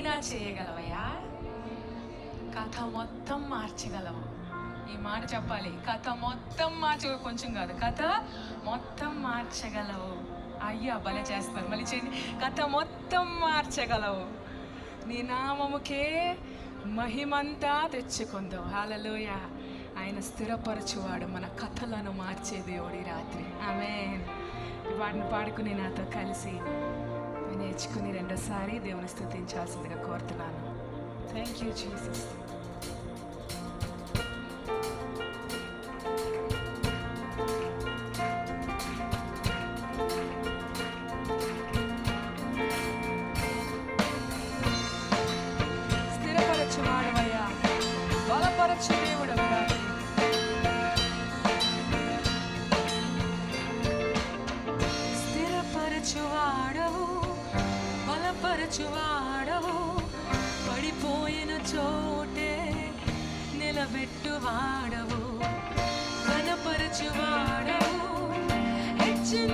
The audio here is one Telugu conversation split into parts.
ఇలా చేయగలవయ్యా? కథ మొత్తం మార్చగలవు. ఈ మాట చెప్పాలి. కథ మొత్తం మార్చ కొంచెం కాదు. కథ మొత్తం మార్చగలవు. అయ్యా భలే చేస్తారు మళ్ళీ చేయండి. కథ మొత్తం మార్చగలవు. నీ నామముకే మహిమంతా తెచ్చుకుందాం. హాలలోయ ఆయన స్థిరపరచువాడు. మన కథలను మార్చే దేవుడి రాత్రి. ఆమె వాటిని పాడుకుని నాతో కలిసి నేర్చుకుని రెండోసారి దేవుని స్థుతించాల్సిందిగా కోరుతున్నాను. థ్యాంక్ యూ జీసస్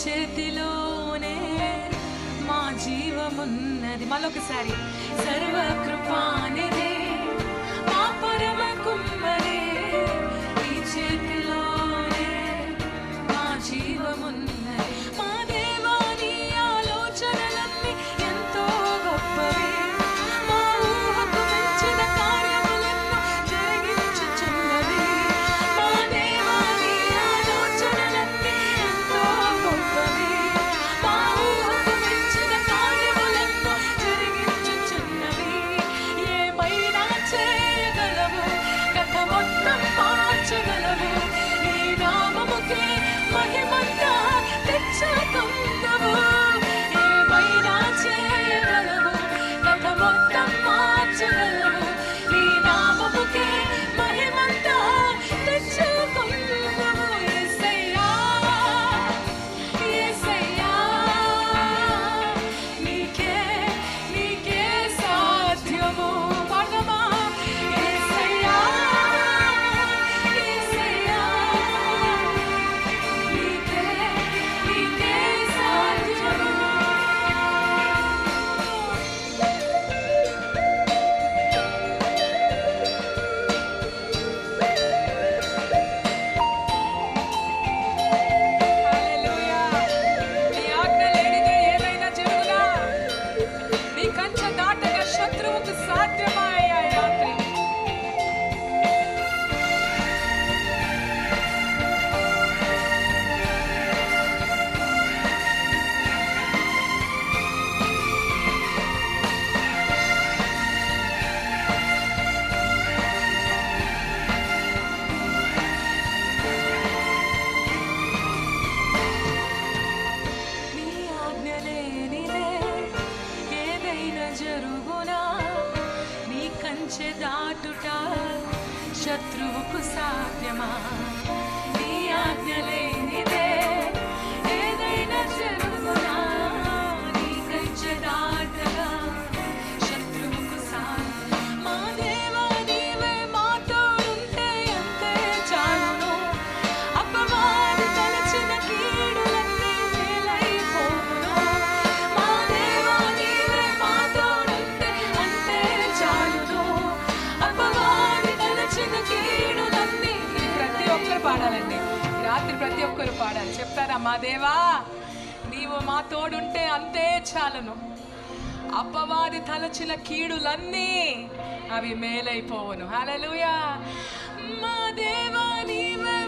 చేతిలోనే మా జీవమున్నది. మళ్ళొకసారి సర్వకృపానిదే మా పరమ కుమ్మరి శత్రువుకు సాధ్యమా? నీ ఆజ్ఞలే పాడాలండి. రాత్రి ప్రతి ఒక్కరు పాడాలి. చెప్తారా మా దేవా నీవు మా తోడుంటే అంతే చాలును. అప్పవాది తలచిన కీడులన్నీ అవి మేలైపోవును. హలలుయా మా దేవా నీవే